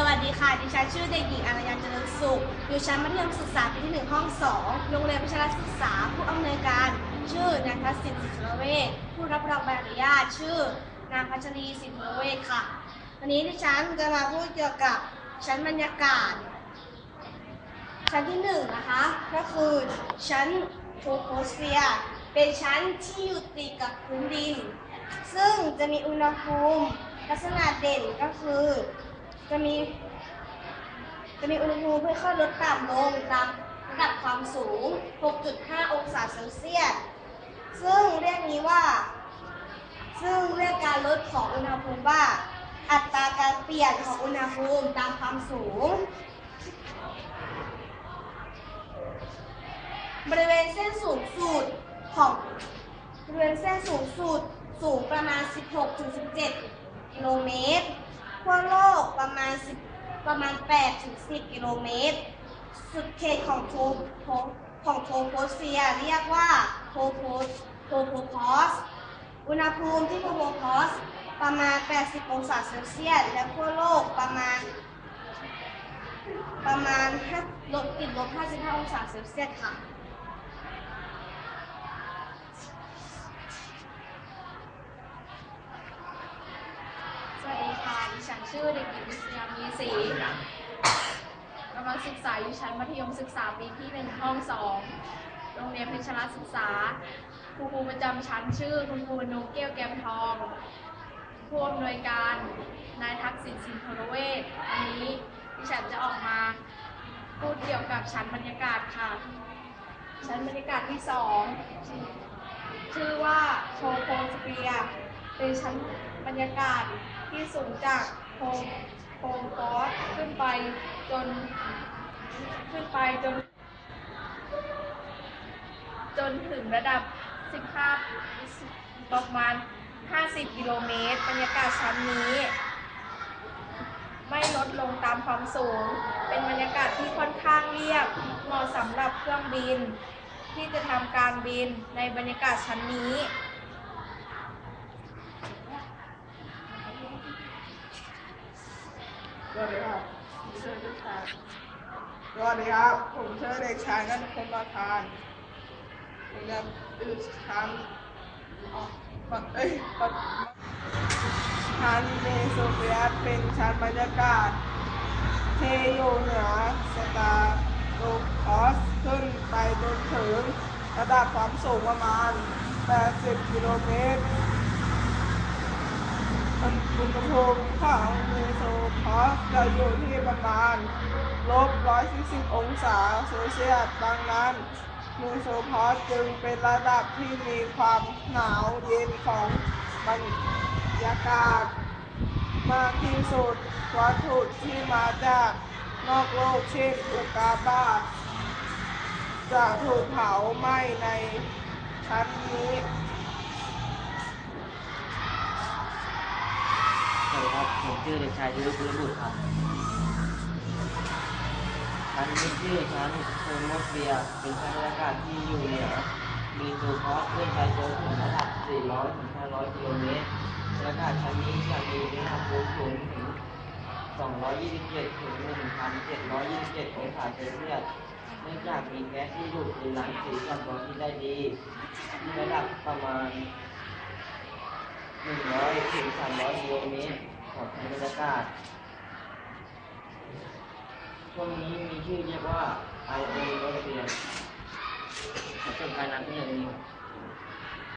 สวัสดีค่ะ ดิฉันชื่อเด็กหญิงอารยันเจริญสุข อยู่ชั้นมัธยมศึกษาปีที่หนึ่งห้องสองโรงเรียนพิชรศึกษา ผู้อำนวยการ ชื่อนายทัศน์สินสิทธิเวชผู้รับรองใบอนุญาต ชื่อนางพัชรีสิทธิเวชค่ะ วันนี้ดิฉันจะมาพูดเกี่ยวกับชั้นบรรยากาศ ชั้นที่หนึ่งนะคะ ก็คือชั้นโทโพสเฟียร์เป็นชั้นที่อยู่ติดกับพื้นดิน ซึ่งจะมีอุณหภูมิ ลักษณะเด่นก็คือ จะมี จะมีอุณหภูมิค่อยๆลดต่ำลงตามระดับความสูง 6.5 องศาเซลเซียส ซึ่งเรียกนี้ว่า ซึ่งเรียกการลดของอุณหภูมิว่า อัตราการเปลี่ยนของอุณหภูมิตามความสูง บริเวณเส้นสูงสุดของบริเวณเส้นสูงสุดสูงประมาณ 16-17 กิโลเมตร ขั้วโลกประมาณ 10 ประมาณ8-10 กิโลเมตร สุดเขตของโทโทของโทโพสเฟียเรียกว่าโทโพโทโพพอส อุณหภูมิที่โทโพพอสประมาณ 80 องศาเซลเซียส และขั้วโลกประมาณ ประมาณ5ลบติดลบ 55 องศาเซลเซียสค่ะ วัสดีค่ะดิฉันชื่อเด็กหญิงวิศยามีศรีกำลังศึกษาอยู่ชั้นมัธยมศึกษาปีที่หนึ่งห้องสองโรงเรียนเพชรศึกษาครูครูประจำชั้นชื่อคุณครูนุกเกี้ยวแก้มทองผู้อำนวยการนายทักษิณสินทรเวชวันนี้ดิฉันจะออกมาพูดเกี่ยวกับชั้นบรรยากาศค่ะ ชั้นบรรยากาศที่สองชื่อว่าโชโคสเปียเป็นชั้น บรรยากาศที่สูงจากโพโพกอสขึ้นไปจน ขึ้นไปจน จนถึงระดับ 15 ประมาณ 50 กิโลเมตร บรรยากาศชั้นนี้ ไม่ลดลงตามความสูง เป็นบรรยากาศที่ค่อนข้างเรียบเหมาะสำหรับเครื่องบิน ที่จะทำการบินในบรรยากาศชั้นนี้ สวัสดีครับผมชื่อเด็กชายสวัสดีครับ ผมชื่อเด็กชายนันทพลประธานผมเรียนอยู่ชั้นอ๋อปะเอ้ยชั้นเมโซเฟียเป็นชั้นบรรยากาศเทอยู่เหนือสตาร์โลคอสขึ้นไปจนถึงระดับความสูงประมาณ 80 กิโลเมตรอุณหภูมิของเมโซพอส จะอยู่ที่ประมาณลบ140องศาเซลเซียสดังนั้นเมโซพอสจึงเป็นระดับที่มีความหนาวเย็นของบรรยากาศ มากที่สุดวัตถุที่มาจากนอกโลกเช่นอุกาบาตจะถูกเผาไหม้ในชั้นนี้ วัสดีครับผมชื่อเด็กชายยุทธบุญบุตรครับชั้นนี้ชื่อชั้นโทอร์โมสเฟียเป็นชั้นบรรยากาศที่อยู่เหนือมีตัวคอสขึ้นไปจนถึงระดับ 400 ถึง 500 กิโลเมตรบรรยากาศชั้นนี้จะมีอุณหภูมิสูงถึง 227 ถึง 1,727 องศาเซลเซียสเนื่องจากมีแก๊สที่ดูดคืนรังสีจากตัวที่ได้ดีระดับประมาณ หนึ่งร้อยถึง300กิโลเมตรของทางบรรยากาศช่วงนี้มีชื่อเรียกว่าไอโอโรเซียขอจบการนำที่อนี้